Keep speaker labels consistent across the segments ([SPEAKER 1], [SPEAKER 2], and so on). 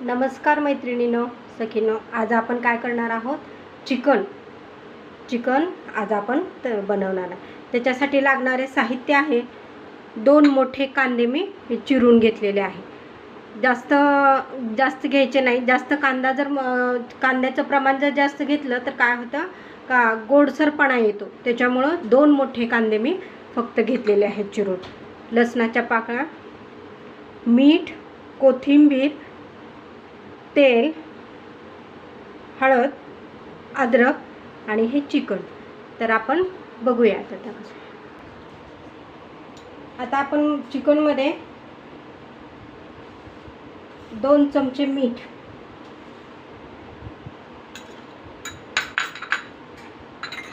[SPEAKER 1] नमस्कार मैत्रिणीनो सखीनो आज आपण काय करणार आहोत? चिकन. चिकन आज आपण बनवणार आहे. त्याच्यासाठी लागणारे साहित्य आहे. दोन मोठे कांदे मी हे चिरून घेतलेले आहे. जास्त जास्त घ्यायचे नाही. जास्त कांदा जर कांद्याचं प्रमाण जर जास्त घेतलं तर काय होतं? का गोडसरपणा येतो. त्याच्यामुळं दोन मोठे कांदे मी फक्त घेतलेले आहेत चिरून. लसणाच्या पाकळ्या मीठ कोथिंबीर तेल हळद अद्रक आणि हे चिकन. तर आपण बघूया आता आता आपण चिकनमध्ये दोन चमचे मीठ.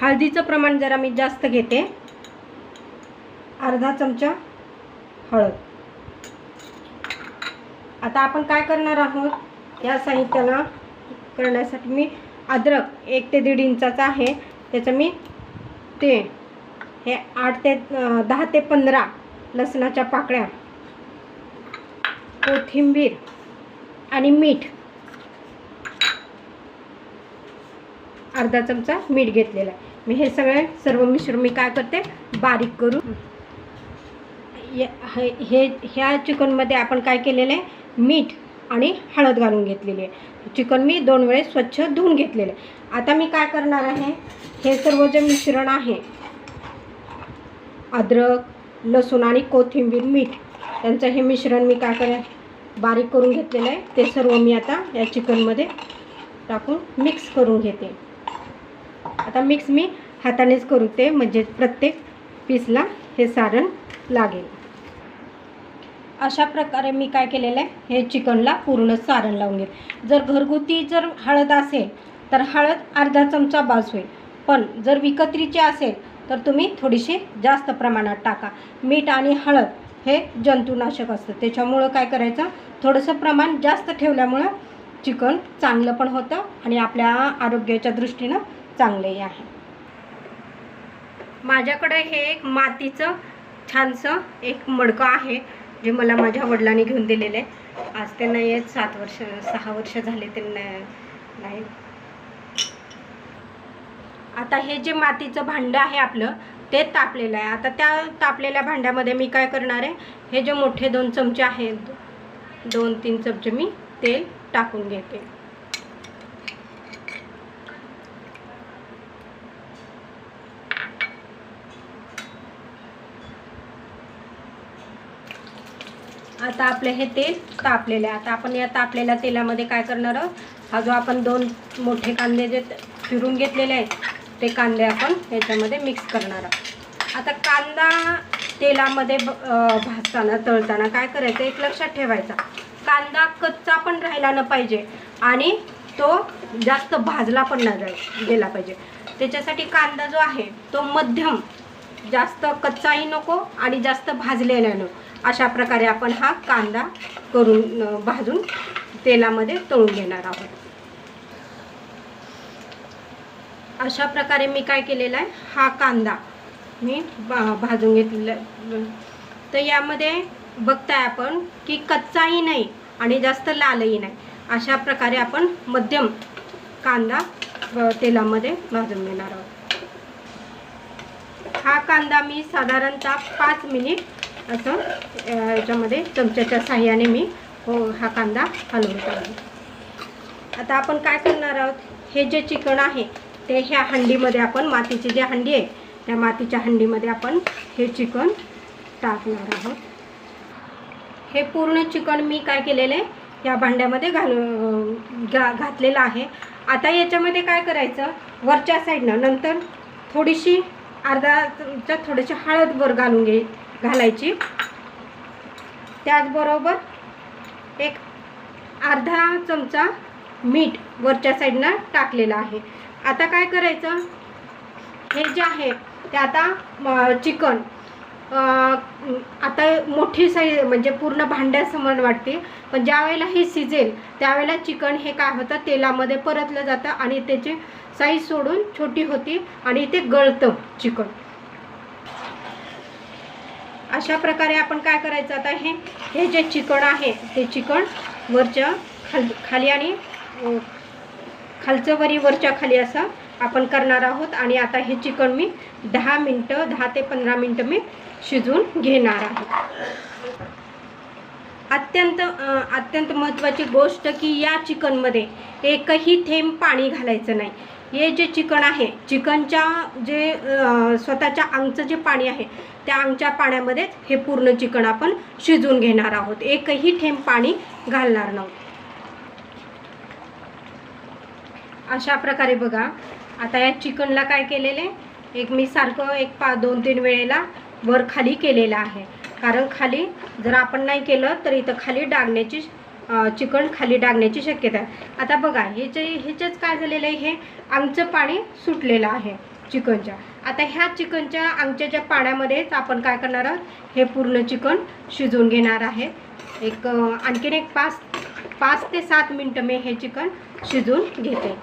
[SPEAKER 1] हळदीचं प्रमाण जरा मी जास्त घेते. अर्धा चमचा हळद. आता आपण काय करणार आहोत? या साहित्याला करण्यासाठी मी अद्रक एक ते दीड इंचाचा आहे. त्याचं मी ते हे आठ ते दहा ते पंधरा लसणाच्या पाकळ्या कोथिंबीर आणि मीठ अर्धा चमचा मीठ घेतलेला आहे. मी हे सगळे सर्व मिश्रण मी काय करते? बारीक करून हे हे- ह्या चिकनमध्ये आपण काय केलेलं आहे? मीठ आणि हळद घालून घेतलेली आहे. चिकन मी दोन वेळेस स्वच्छ धुवून घेतलेलं आहे. आता मी काय करणार आहे? हे सर्व जे मिश्रण आहे अद्रक लसूण आणि कोथिंबीर मीठ त्यांचं हे मिश्रण मी काय करेन? बारीक करून घेतलेलं आहे. ते सर्व मी आता या चिकनमध्ये टाकून मिक्स करून घेते. आता मिक्स मी हातानेच करते म्हणजे प्रत्येक पीसला हे सारण लागेल. अशा प्रकारे मी काय केलेलं आहे हे चिकनला पूर्ण सारण लावून घेईल जर घरगुती जर हळद असेल तर हळद अर्धा चमचा बाज होईल. पण जर विकत्रीची असेल तर तुम्ही थोडीशी जास्त प्रमाणात टाका. मीठ आणि हळद हे जंतुनाशक असतं. त्याच्यामुळं काय करायचं थोडंसं प्रमाण जास्त ठेवल्यामुळं चिकन चांगलं पण होतं आणि आपल्या आरोग्याच्या दृष्टीनं चांगलंही आहे. माझ्याकडे हे एक मातीचं छानसं एक मडकं आहे. जे मला माझ्या वडिलांनी घेऊन दिलेले आहे आज त्यांना येत सात वर्ष सहा वर्ष झाले त्यांना नाही. आता हे जे मातीचं भांडं आहे आपलं ते तापलेलं आहे. आता त्या तापलेल्या भांड्यामध्ये मी काय करणार आहे? हे जे मोठे दोन चमचे आहेत दोन तीन चमचे मी तेल टाकून घेते. आता आपलं हे तेल तापलेलं आहे. आता आपण या तापलेल्या तेलामध्ये काय करणार आहोत? हा जो आपण दोन मोठे कांदे जे फिरून घेतलेले आहेत ते कांदे आपण याच्यामध्ये मिक्स करणार आहोत. आता कांदा तेलामध्ये ब- भाजताना तळताना काय करायचं? एक लक्षात ठेवायचा. कांदा कच्चा पण राहिला न पाहिजे आणि तो जास्त भाजला पण नाही जाय गेला पाहिजे. त्याच्यासाठी कांदा जो आहे तो मध्यम जास्त कच्चाही नको आणि जास्त भाजलेला नको. अशा प्रकारे आपण हा कांदा करून भाजून तेलामध्ये तळून घेणार आहोत. अशा प्रकारे मी काय केलेला आहे हा कांदा मी भा- भाजून घेतलेला तर यामध्ये बघताय आपण की कच्चाही नाही आणि जास्त लालही नाही. अशा प्रकारे आपण मध्यम कांदा तेलामध्ये भाजून घेणार आहोत. हा कांदा मी साधारणतः पाच मिनिट असं याच्यामध्ये चमच्याच्या साह्याने मी हो हा कांदा हलवत आहे आता आपण काय करणार आहोत? हे जे चिकन आहे ते ह्या हंडीमध्ये आपण मातीची जी हंडी आहे त्या मातीच्या हंडीमध्ये आपण हे चिकन टाकणार आहोत. हे पूर्ण चिकन मी काय केलेलं आहे? या भांड्यामध्ये घालू घा घातलेलं आहे. आता याच्यामध्ये काय करायचं? वरच्या साईडनं नंतर थोडीशी अर्धा चमचा थोडीशी हळद वर घालून घे घालायची. त्याचबरोबर एक अर्धा चमचा मीठ वरच्या साईडनं टाकलेलं आहे. आता काय करायचं? हे जे आहे ते आता चिकन. आता मोठी साईज म्हणजे पूर्ण भांड्यासमान वाटते. पण ज्या वेळेला हे शिजेल त्यावेळेला चिकन हे काय होतं तेलामध्ये परतलं जातं आणि त्याची साईज सोडून छोटी होती आणि ते गळतं चिकन. अशा प्रकारे आपण काय करायचं आता हे हे जे चिकन आहे ते चिकन वरच्या खाल खाली आणि खालचं वरी वरच्या खाली असं आपण करणार आहोत आणि आता हे चिकन मी दहा मिनटं दहा ते पंधरा मिनटं मी शिजवून घेणार आहे. अत्यंत अत्यंत महत्त्वाची गोष्ट की या चिकनमध्ये एकही थेंब पाणी घालायचं नाही. हे जे चिकन आहे चिकनच्या जे स्वतःच्या अंगचं जे पाणी आहे त्या अंगच्या पाण्यामध्येच हे पूर्ण चिकन आपण शिजवून घेणार आहोत. एकही थेंब पाणी घालणार नव्हतं अशा प्रकारे बघा आता या चिकनला काय केलेले एक मी सारखं एक पा दोन तीन वेळेला वर खाली केलेलं आहे. कारण खाली जर आपण नाही केलं तर इथं खाली डागण्याची चिकन खाली डागण्याची शक्यता आहे. आता बघा ह्याचे ह्याच्याच काय झालेलं आहे? हे आमचं पाणी सुटलेलं आहे चिकनच्या. आता ह्या चिकनच्या आमच्या ज्या पाण्यामध्येच आपण काय करणार आहोत? हे पूर्ण चिकन शिजवून घेणार आहे. एक आणखीन एक पाच पाच ते सात मिनटं मी हे चिकन शिजवून घेते.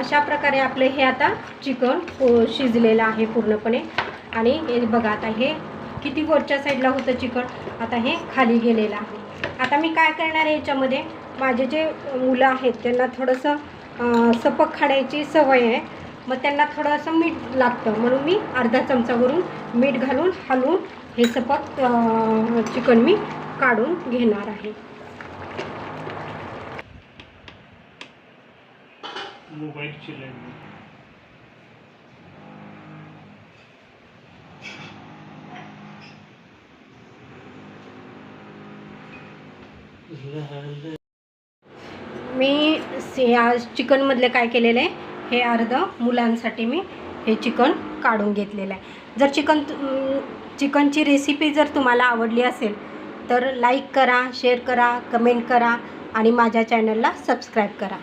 [SPEAKER 1] अशा प्रकारे आपलं हे आता चिकन शिजलेलं आहे पूर्णपणे. आणि हे बघा आता हे किती वरच्या साईडला होतं चिकन. आता हे खाली गेलेलं आहे. आता मी काय करणार आहे याच्यामध्ये? माझे जे मुलं आहेत त्यांना थोडंसं सपक खाण्याची सवय आहे. मग त्यांना थोडंसं मीठ लागतं. म्हणून मी अर्धा चमचावरून मीठ घालून हलवून हे सपक चिकन मी काढून घेणार आहे.
[SPEAKER 2] मोबाईलची लाईन
[SPEAKER 1] मी. ह्या या चिकनमधले काय केलेलं? आहे हे अर्ध मुलांसाठी मी हे चिकन काढून घेतलेलं आहे. जर चिकन तु- चिकनची रेसिपी जर तुम्हाला आवडली असेल तर लाईक करा शेअर करा कमेंट करा आणि माझ्या चॅनलला सबस्क्राईब करा.